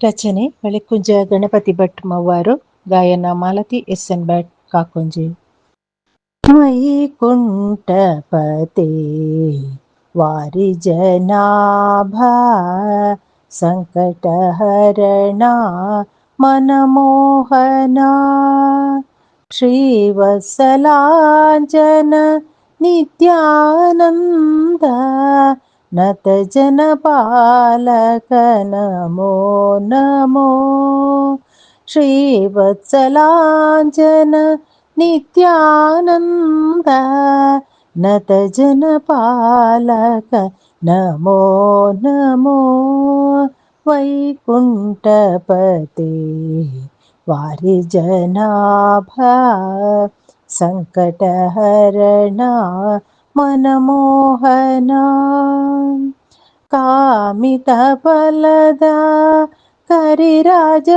ರಚನೆ ಬಳಿಕುಂಜ ಗಣಪತಿ ಭಟ್ ಮವ್ವಾರು ಗಾಯನ Malathi S N Bhat ಕಾಕೊಂಜಿ ವೈಕುಂಠಪತೆ ವಾರಿ ಜನಾಭ ಸಂಕಟಹರಣ ಮನಮೋಹನ ಶ್ರೀವತ್ಸಲಾಂಜನ ನಿತ್ಯಾನಂದ नत जनपालक नमो नमो। श्रीवत्सलाञ्जननित्यानन्द नत जनपालक नमो नमो। वैकुण्ठपते वारिजनाभ सङ्कटहरणा मनमोहना। कामितफलदा करिराज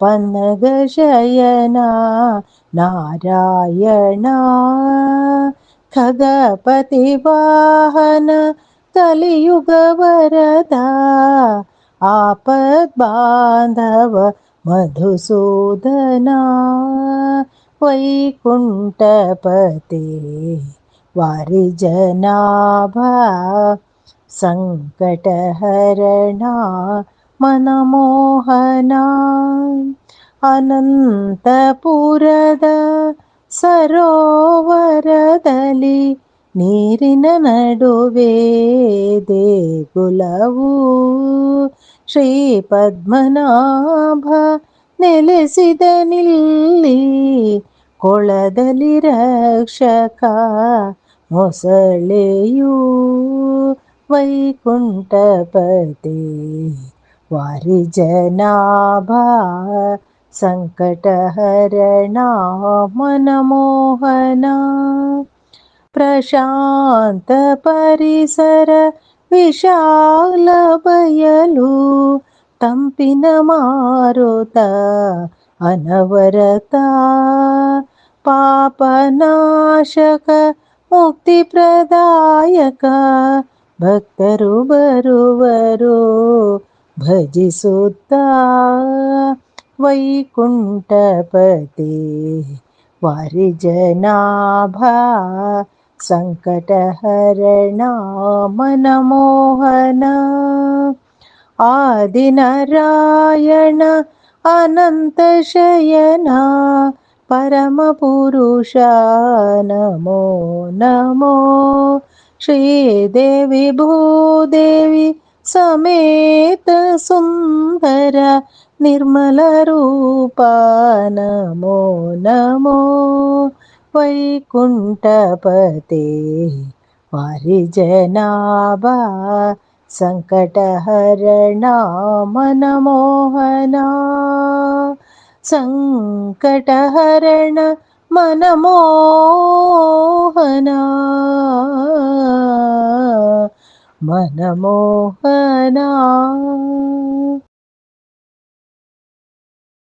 पन्नगशयना नारायणा खगपतिवाहन कलियुगवरदा आपद्बान्धव मधुसूदना। ನಾರಾಯಣ ಖಗಪತಿ ವಾಹನ ಕಲಿಯುಗ ವರದ ಆಪದ್ ಬಾಂಧವ ಮಧುಸೂದನ ವೈಕುಂಠಪತೆ ವಾರಿ ಜನಾಭ ಸಂಕಟಹರಣ ಮನಮೋಹನ ಅನಂತಪುರದ ಸರೋವರದಲ್ಲಿ ನೀರಿನ ನಡುವೆ ದೇಗುಲವು ಶ್ರೀ ಪದ್ಮನಾಭ ನೆಲೆಸಿದ ನಿಲ್ಲಿ ಕೊಳದಲ್ಲಿ ರಕ್ಷಕ ಮೊಸಳೆಯೂ ವೈಕುಂಠಪತೆ ವಾರಿ ಜನಾಭ ಸಂಕಟಹರಣ ಮನಮೋಹನ ಪ್ರಶಾಂತ ಪರಿಸರ ವಿಶಾಲ ಬಯಲು ತಂಪಿನ ಮಾರುತ ಅನವರತ ಪಾಪನಾಶಕ ಮುಕ್ತಿಪ್ರದಾಯಕ ಭಕ್ತರು ಬರುವರು ಭಜಿಸುತ್ತ ವೈಕುಂಠಪತೆ ವಾರಿ ಜನಾಭ ಸಂಕಟಹರಣ आदिनरायण अनन्तशयना परमपुरुष नमो नमो। श्रीदेवि भूदेवि समेत सुन्दर निर्मलरूपा नमो नमो। वैकुण्ठपते परिजनाभा सङ्कटहरण मनमोहन सङ्कटहरण मनमोहना। मनमोहना।